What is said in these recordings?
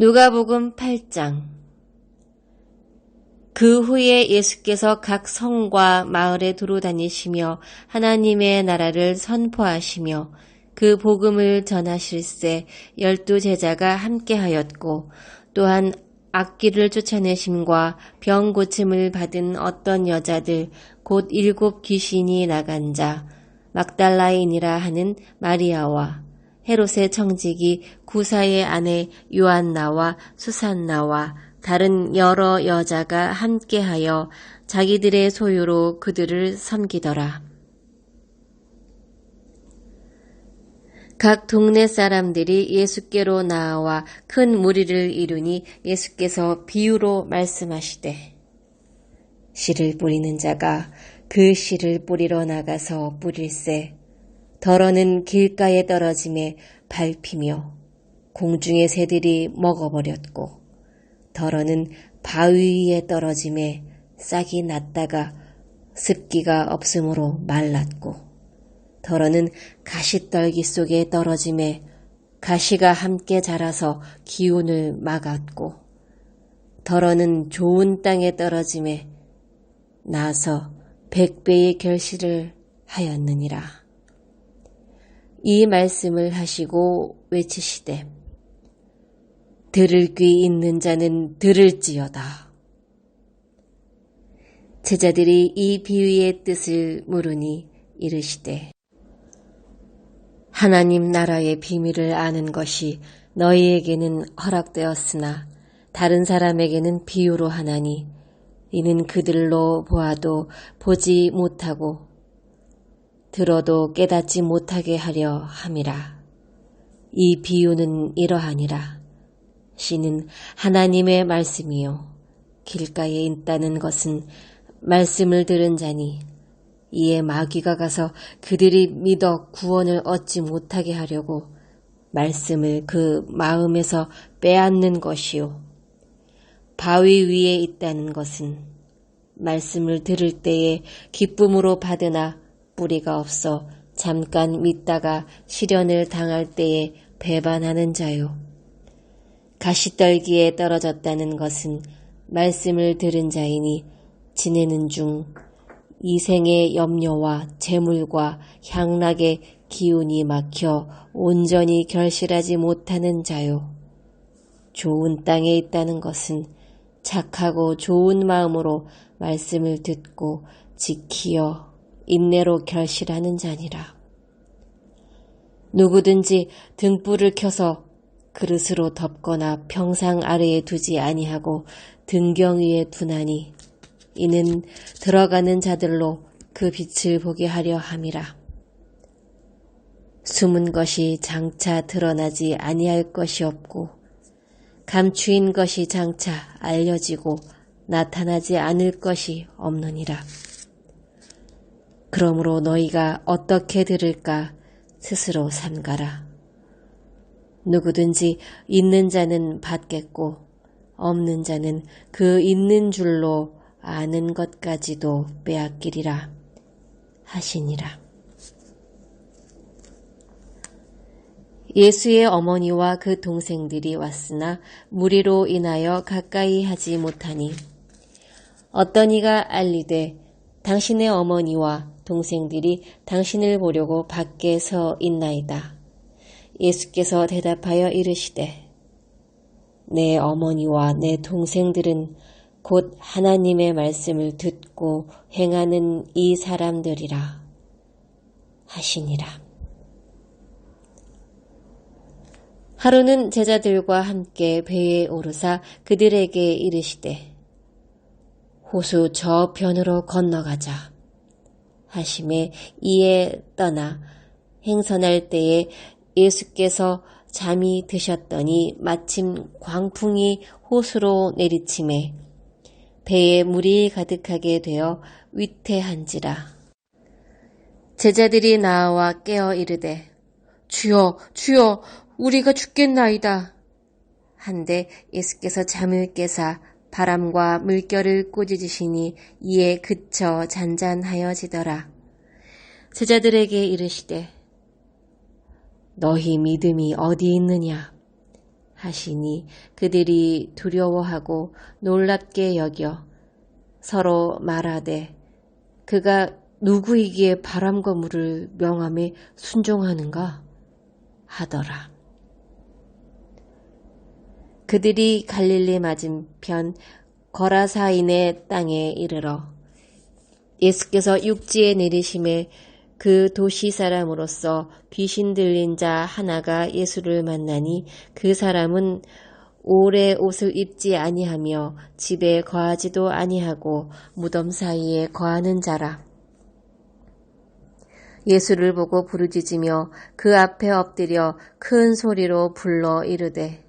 누가복음 8장. 그 후에 예수께서 각 성과 마을에 두루 다니시며 하나님의 나라를 선포하시며 그 복음을 전하실세 열두 제자가 함께하였고 또한 악기를 쫓아내심과 병 고침을 받은 어떤 여자들 곧 일곱 귀신이 나간 자 막달라인이라 하는 마리아와 헤롯의 청직이 구사의 아내 요한나와 수산나와 다른 여러 여자가 함께하여 자기들의 소유로 그들을 섬기더라. 각 동네 사람들이 예수께로 나와 큰 무리를 이루니 예수께서 비유로 말씀하시되 씨를 뿌리는 자가 그 씨를 뿌리러 나가서 뿌릴세 덜어는 길가에 떨어짐에 밟히며 공중의 새들이 먹어버렸고 덜어는 바위 위에 떨어짐에 싹이 났다가 습기가 없으므로 말랐고 덜어는 가시떨기 속에 떨어짐에 가시가 함께 자라서 기운을 막았고 덜어는 좋은 땅에 떨어짐에 나서 백배의 결실을 하였느니라. 이 말씀을 하시고 외치시되 들을 귀 있는 자는 들을지어다. 제자들이 이 비유의 뜻을 물으니 이르시되 하나님 나라의 비밀을 아는 것이 너희에게는 허락되었으나 다른 사람에게는 비유로 하나니 이는 그들로 보아도 보지 못하고 들어도 깨닫지 못하게 하려 함이라. 이 비유는 이러하니라. 씨는 하나님의 말씀이요. 길가에 있다는 것은 말씀을 들은 자니 이에 마귀가 가서 그들이 믿어 구원을 얻지 못하게 하려고 말씀을 그 마음에서 빼앗는 것이요. 바위 위에 있다는 것은 말씀을 들을 때에 기쁨으로 받으나 뿌리가 없어 잠깐 믿다가 시련을 당할 때에 배반하는 자요. 가시떨기에 떨어졌다는 것은 말씀을 들은 자이니 지내는 중 이생의 염려와 재물과 향락의 기운이 막혀 온전히 결실하지 못하는 자요. 좋은 땅에 있다는 것은 착하고 좋은 마음으로 말씀을 듣고 지키어 인내로 결실하는 자니라. 누구든지 등불을 켜서 그릇으로 덮거나 평상 아래에 두지 아니하고 등경 위에 두나니 이는 들어가는 자들로 그 빛을 보게 하려 함이라. 숨은 것이 장차 드러나지 아니할 것이 없고 감추인 것이 장차 알려지고 나타나지 않을 것이 없느니라. 그러므로 너희가 어떻게 들을까 스스로 삼가라. 누구든지 있는 자는 받겠고 없는 자는 그 있는 줄로 아는 것까지도 빼앗기리라 하시니라. 예수의 어머니와 그 동생들이 왔으나 무리로 인하여 가까이 하지 못하니 어떤 이가 알리되 당신의 어머니와 동생들이 당신을 보려고 밖에 서 있나이다. 예수께서 대답하여 이르시되 내 어머니와 내 동생들은 곧 하나님의 말씀을 듣고 행하는 이 사람들이라 하시니라. 하루는 제자들과 함께 배에 오르사 그들에게 이르시되 호수 저편으로 건너가자. 하심에 이에 떠나 행선할 때에 예수께서 잠이 드셨더니 마침 광풍이 호수로 내리침에 배에 물이 가득하게 되어 위태한지라. 제자들이 나와 깨어 이르되 주여 주여 우리가 죽겠나이다. 한데 예수께서 잠을 깨사 바람과 물결을 꾸짖으시니 이에 그쳐 잔잔하여지더라. 제자들에게 이르시되 너희 믿음이 어디 있느냐 하시니 그들이 두려워하고 놀랍게 여겨 서로 말하되 그가 누구이기에 바람과 물을 명함에 순종하는가 하더라. 그들이 갈릴리 맞은편 거라사인의 땅에 이르러 예수께서 육지에 내리심에 그 도시 사람으로서 귀신 들린 자 하나가 예수를 만나니 그 사람은 오래 옷을 입지 아니하며 집에 거하지도 아니하고 무덤 사이에 거하는 자라. 예수를 보고 부르짖으며 그 앞에 엎드려 큰 소리로 불러 이르되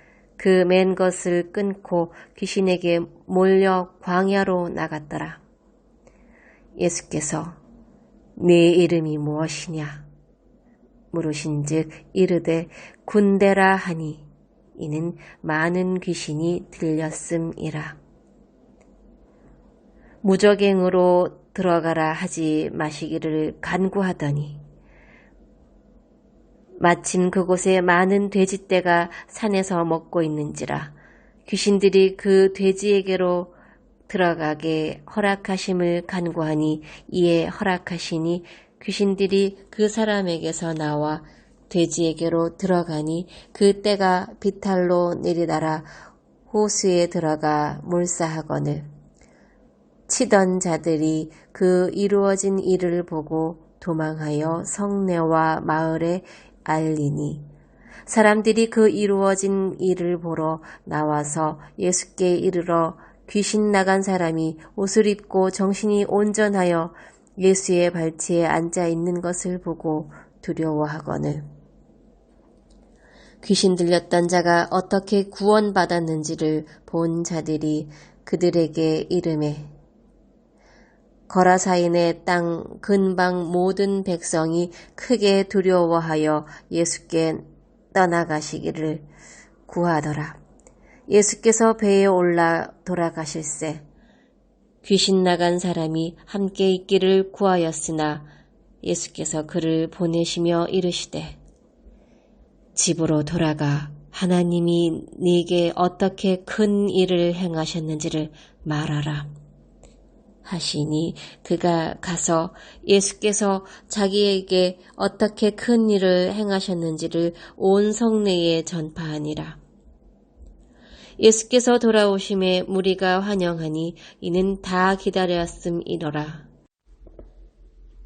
그 맨 것을 끊고 귀신에게 몰려 광야로 나갔더라. 예수께서 네 이름이 무엇이냐? 물으신즉 이르되 군대라 하니 이는 많은 귀신이 들렸음이라. 무적행으로 들어가라 하지 마시기를 간구하더니 마침 그곳에 많은 돼지떼가 산에서 먹고 있는지라 귀신들이 그 돼지에게로 들어가게 허락하심을 간구하니 이에 허락하시니 귀신들이 그 사람에게서 나와 돼지에게로 들어가니 그 때가 비탈로 내리달아 호수에 들어가 몰사하거늘. 치던 자들이 그 이루어진 일을 보고 도망하여 성내와 마을에 알리니. 사람들이 그 이루어진 일을 보러 나와서 예수께 이르러 귀신 나간 사람이 옷을 입고 정신이 온전하여 예수의 발치에 앉아 있는 것을 보고 두려워하거늘. 귀신 들렸던 자가 어떻게 구원받았는지를 본 자들이 그들에게 이름해 거라사인의 땅 근방 모든 백성이 크게 두려워하여 예수께 떠나가시기를 구하더라. 예수께서 배에 올라 돌아가실새 귀신 나간 사람이 함께 있기를 구하였으나 예수께서 그를 보내시며 이르시되 집으로 돌아가 하나님이 네게 어떻게 큰 일을 행하셨는지를 말하라. 하시니 그가 가서 예수께서 자기에게 어떻게 큰 일을 행하셨는지를 온 성내에 전파하니라. 예수께서 돌아오심에 무리가 환영하니 이는 다 기다렸음이더라.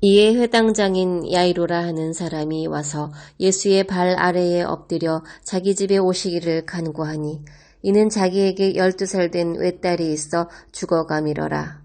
이에 회당장인 야이로라 하는 사람이 와서 예수의 발 아래에 엎드려 자기 집에 오시기를 간구하니 이는 자기에게 열두 살 된 외딸이 있어 죽어가미러라.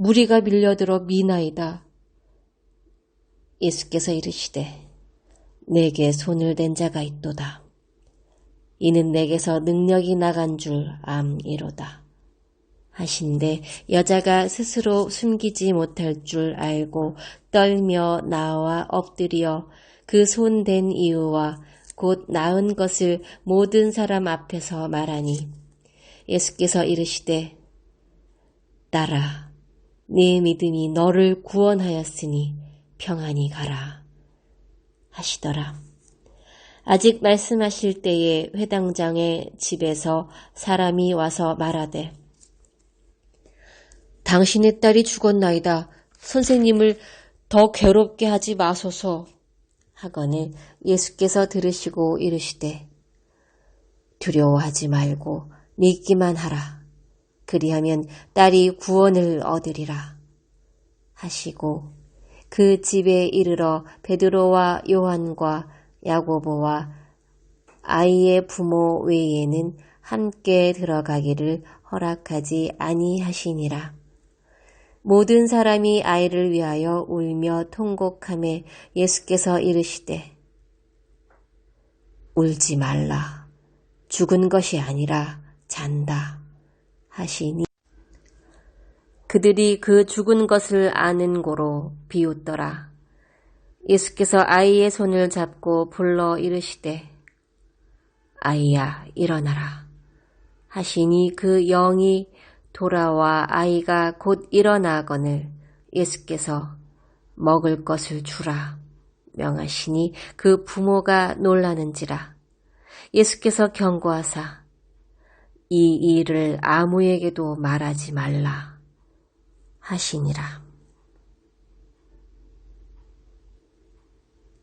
무리가 밀려들어 미나이다. 예수께서 이르시되 내게 손을 댄 자가 있도다. 이는 내게서 능력이 나간 줄 암이로다. 하신데 여자가 스스로 숨기지 못할 줄 알고 떨며 나와 엎드려 그 손 댄 이유와 곧 나은 것을 모든 사람 앞에서 말하니 예수께서 이르시되 따라 네 믿음이 너를 구원하였으니 평안히 가라 하시더라. 아직 말씀하실 때에 회당장의 집에서 사람이 와서 말하되 당신의 딸이 죽었나이다. 선생님을 더 괴롭게 하지 마소서. 하거늘 예수께서 들으시고 이르시되 두려워하지 말고 믿기만 하라. 그리하면 딸이 구원을 얻으리라. 하시고 그 집에 이르러 베드로와 요한과 야고보와 아이의 부모 외에는 함께 들어가기를 허락하지 아니하시니라. 모든 사람이 아이를 위하여 울며 통곡함에 예수께서 이르시되 울지 말라. 죽은 것이 아니라 잔다. 하시니 그들이 그 죽은 것을 아는 고로 비웃더라. 예수께서 아이의 손을 잡고 불러 이르시되 아이야 일어나라 하시니 그 영이 돌아와 아이가 곧 일어나거늘 예수께서 먹을 것을 주라 명하시니 그 부모가 놀라는지라 예수께서 경고하사 이 일을 아무에게도 말하지 말라 하시니라.